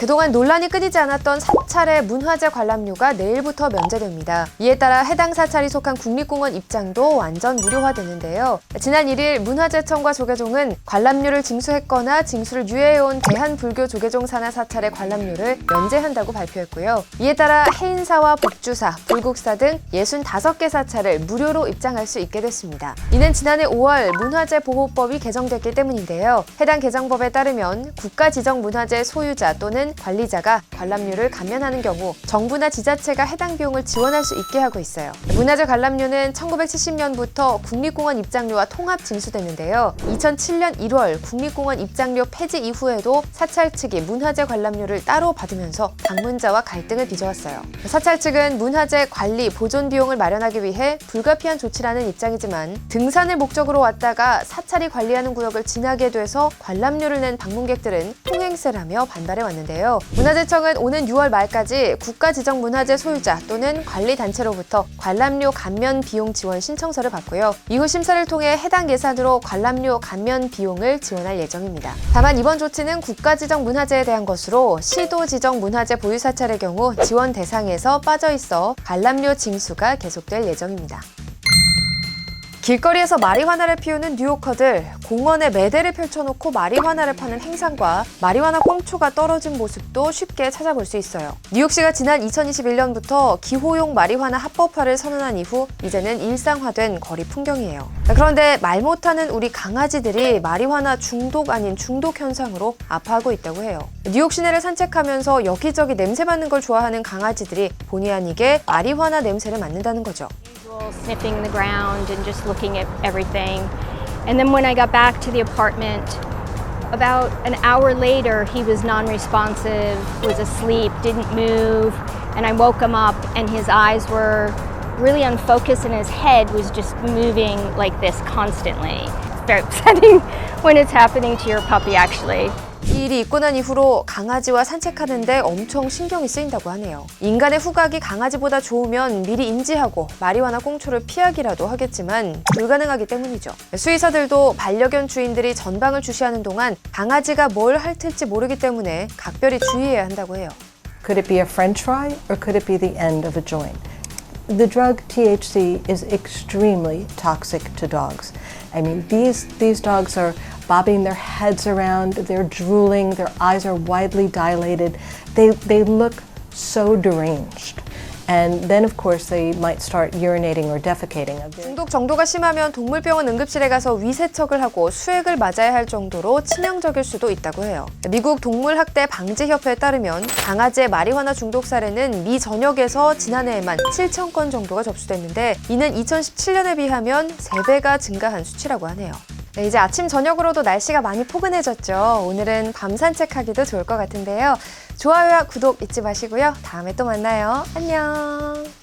그동안 논란이 끊이지 않았던 사찰의 문화재 관람료가 내일부터 면제됩니다. 이에 따라 해당 사찰이 속한 국립공원 입장도 완전 무료화되는데요. 지난 1일 문화재청과 조계종은 관람료를 징수했거나 징수를 유예해온 대한불교 조계종 산하 사찰의 관람료를 면제한다고 발표했고요. 이에 따라 해인사와 복주사, 불국사 등 65개 사찰을 무료로 입장할 수 있게 됐습니다. 이는 지난해 5월 문화재 보호법이 개정됐기 때문인데요. 해당 개정법에 따르면 국가 지정 문화재 소유자 또는 관리자가 관람료를 감면하는 경우 정부나 지자체가 해당 비용을 지원할 수 있게 하고 있어요. 문화재 관람료는 1970년부터 국립공원 입장료와 통합 징수되는데요. 2007년 1월 국립공원 입장료 폐지 이후에도 사찰 측이 문화재 관람료를 따로 받으면서 방문자와 갈등을 빚어왔어요. 사찰 측은 문화재 관리 보존 비용을 마련하기 위해 불가피한 조치라는 입장이지만 등산을 목적으로 왔다가 사찰이 관리하는 구역을 지나게 돼서 관람료를 낸 방문객들은 통행세라며 반발해 왔는데요. 문화재청은 오는 6월 말까지 국가 지정 문화재 소유자 또는 관리 단체로부터 관람료 감면 비용 지원 신청서를 받고요. 이후 심사를 통해 해당 예산으로 관람료 감면 비용을 지원할 예정입니다. 다만 이번 조치는 국가 지정 문화재에 대한 것으로 시도 지정 문화재 보유 사찰의 경우 지원 대상에서 빠져 있어 관람료 징수가 계속될 예정입니다. 길거리에서 마리화나를 피우는 뉴요커들, 공원에 매대를 펼쳐놓고 마리화나를 파는 행상과 마리화나 꽁초가 떨어진 모습도 쉽게 찾아볼 수 있어요. 뉴욕시가 지난 2021년부터 기호용 마리화나 합법화를 선언한 이후 이제는 일상화된 거리 풍경이에요. 그런데 말 못하는 우리 강아지들이 마리화나 중독 아닌 중독 현상으로 아파하고 있다고 해요. 뉴욕 시내를 산책하면서 여기저기 냄새 맡는 걸 좋아하는 강아지들이 본의 아니게 마리화나 냄새를 맡는다는 거죠. Usual sniffing the ground and just looking at everything. And then when I got back to the apartment, about an hour later, he was non responsive, was asleep, didn't move. And I woke him up, and his eyes were really unfocused, and his head was just moving like this constantly. It's very upsetting when it's happening to your puppy, actually. 이 일이 있고 난 이후로 강아지와 산책하는데 엄청 신경이 쓰인다고 하네요. 인간의 후각이 강아지보다 좋으면 미리 인지하고 마리화나 꽁초를 피하기라도 하겠지만 불가능하기 때문이죠. 수의사들도 반려견 주인들이 전방을 주시하는 동안 강아지가 뭘 핥을지 모르기 때문에 각별히 주의해야 한다고 해요. Could it be a french fry or could it be the end of a joint? The drug THC is extremely toxic to dogs. I mean, these, these dogs are bobbing their heads around, they're drooling, their eyes are widely dilated. They, they look so deranged. And then, of course, they might start urinating or defecating. 중독 정도가 심하면 동물병원 응급실에 가서 위세척을 하고 수액을 맞아야 할 정도로 치명적일 수도 있다고 해요. 미국 동물학대 방지협회에 따르면 강아지의 마리화나 중독 사례는 미 전역에서 지난해에만 7천 건 정도가 접수됐는데 이는 2017년에 비하면 3배가 증가한 수치라고 하네요. 네, 이제 아침 저녁으로도 날씨가 많이 포근해졌죠. 오늘은 밤 산책하기도 좋을 것 같은데요. 좋아요와 구독 잊지 마시고요. 다음에 또 만나요. 안녕.